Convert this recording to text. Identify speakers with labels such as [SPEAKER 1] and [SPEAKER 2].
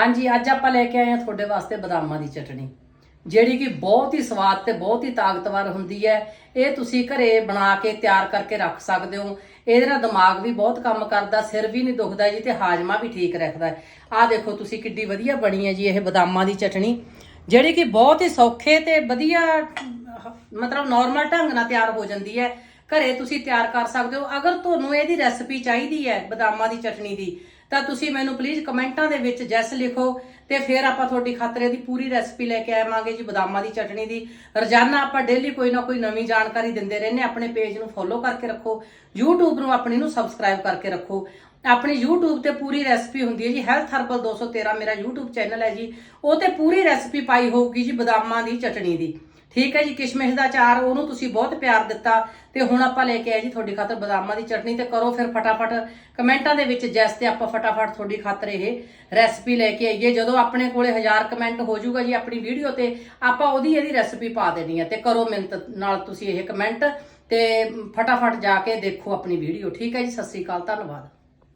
[SPEAKER 1] ਹਾਂਜੀ, ਅੱਜ ਆਪਾਂ ਲੈ ਕੇ ਆਏ ਹਾਂ ਤੁਹਾਡੇ ਵਾਸਤੇ ਬਦਾਮਾਂ ਦੀ ਚਟਣੀ। ਜਿਹੜੀ ਕਿ ਬਹੁਤ ਹੀ ਸਵਾਦ ਤੇ ਬਹੁਤ ਹੀ ਤਾਕਤਵਰ ਹੁੰਦੀ ਹੈ। ਇਹ ਤੁਸੀਂ ਘਰੇ ਬਣਾ ਕੇ ਤਿਆਰ ਕਰਕੇ ਰੱਖ ਸਕਦੇ ਹੋ। ਇਹਦੇ ਨਾਲ ਦਿਮਾਗ ਵੀ ਬਹੁਤ ਕੰਮ ਕਰਦਾ, ਸਿਰ ਵੀ ਨਹੀਂ ਦੁਖਦਾ ਜੀ ਤੇ ਹਾਜ਼ਮਾ ਵੀ ਠੀਕ ਰੱਖਦਾ ਆਹ ਦੇਖੋ ਤੁਸੀਂ ਕਿੱਡੀ ਵਧੀਆ ਬਣੀ ਹੈ ਜੀ ਇਹ ਬਦਾਮਾਂ ਦੀ ਚਟਣੀ। ਜਿਹੜੀ ਕਿ ਬਹੁਤ ਹੀ ਸੌਖੇ ਤੇ ਵਧੀਆ, ਮਤਲਬ ਨਾਰਮਲ ਢੰਗ ਨਾਲ ਤਿਆਰ ਹੋ ਜਾਂਦੀ ਹੈ। ਘਰੇ ਤੁਸੀਂ ਤਿਆਰ ਕਰ ਸਕਦੇ ਹੋ। ਅਗਰ ਤੁਹਾਨੂੰ ਇਹਦੀ ਰੈਸਪੀ ਚਾਹੀਦੀ ਹੈ ਬਦਾਮਾਂ ਦੀ ਚਟਨੀ ਦੀ, ਤਾਂ ਤੁਸੀਂ ਮੈਨੂੰ ਪਲੀਜ਼ ਕਮੈਂਟਾਂ ਦੇ ਵਿੱਚ ਜੈਸ ਲਿਖੋ ਤੇ ਫਿਰ ਆਪਾਂ ਤੁਹਾਡੀ ਖਾਤਰ ਦੀ ਪੂਰੀ ਰੈਸਪੀ ਲੈ ਕੇ ਆਵਾਂਗੇ ਜੀ ਬਦਾਮਾਂ ਦੀ ਚਟਣੀ ਦੀ। ਰੋਜ਼ਾਨਾ ਆਪਾਂ ਡੇਲੀ ਕੋਈ ਨਾ ਕੋਈ ਨਵੀਂ ਜਾਣਕਾਰੀ ਦਿੰਦੇ ਰਹਿੰਦੇ ਹਾਂ। ਆਪਣੇ ਪੇਜ ਨੂੰ ਫੋਲੋ ਕਰਕੇ ਰੱਖੋ, YouTube ਨੂੰ ਆਪਣੀ ਨੂੰ ਸਬਸਕ੍ਰਾਈਬ ਕਰਕੇ ਰੱਖੋ। ਆਪਣੀ YouTube ਤੇ ਪੂਰੀ ਰੈਸਪੀ ਹੁੰਦੀ ਹੈ ਜੀ ਹੈਲਥ ਹਰਬਲ 213 ਮੇਰਾ YouTube ਚੈਨਲ ਹੈ ਜੀ। ਉਹ ਤੇ ਪੂਰੀ ਰੈਸਪੀ ਪਾਈ ਹੋਊਗੀ ਜੀ ਬਦਾਮਾਂ ਦੀ ਚਟਣੀ ਦੀ। ਠੀਕ ਹੈ ਜੀ, ਕਿਸ਼ਮਿਸ਼ ਦਾ ਚਾਰ ਉਹਨੂੰ ਤੁਸੀਂ ਬਹੁਤ ਪਿਆਰ ਦਿੱਤਾ ਤੇ ਹੁਣ ਆਪਾਂ ਲੈ ਕੇ ਆਏ ਜੀ ਤੁਹਾਡੀ ਖਾਤਰ ਬਦਾਮਾਂ ਦੀ ਚਟਨੀ ਤੇ ਕਰੋ ਫਿਰ ਫਟਾਫਟ ਕਮੈਂਟਾਂ ਦੇ ਵਿੱਚ ਜੈਸ ਤੇ ਆਪਾਂ ਫਟਾਫਟ ਤੁਹਾਡੀ ਖਾਤਰ ਇਹ ਰੈਸਪੀ ਲੈ ਕੇ ਆਈਏ। ਜਦੋਂ ਆਪਣੇ ਕੋਲੇ 1000 ਕਮੈਂਟ ਹੋ ਜਾਊਗਾ ਜੀ ਆਪਣੀ ਵੀਡੀਓ ਤੇ, ਆਪਾਂ ਉਹਦੀ ਇਹਦੀ ਰੈਸਪੀ ਪਾ ਦੇਣੀ ਹੈ ਤੇ ਕਰੋ ਮਿਹਨਤ ਨਾਲ ਤੁਸੀਂ ਇਹ ਕਮੈਂਟ ਤੇ ਫਟਾਫਟ ਜਾ ਕੇ ਦੇਖੋ ਆਪਣੀ ਵੀਡੀਓ। ਠੀਕ ਹੈ ਜੀ, ਸਤਿ ਸ੍ਰੀ ਅਕਾਲ, ਧੰਨਵਾਦ।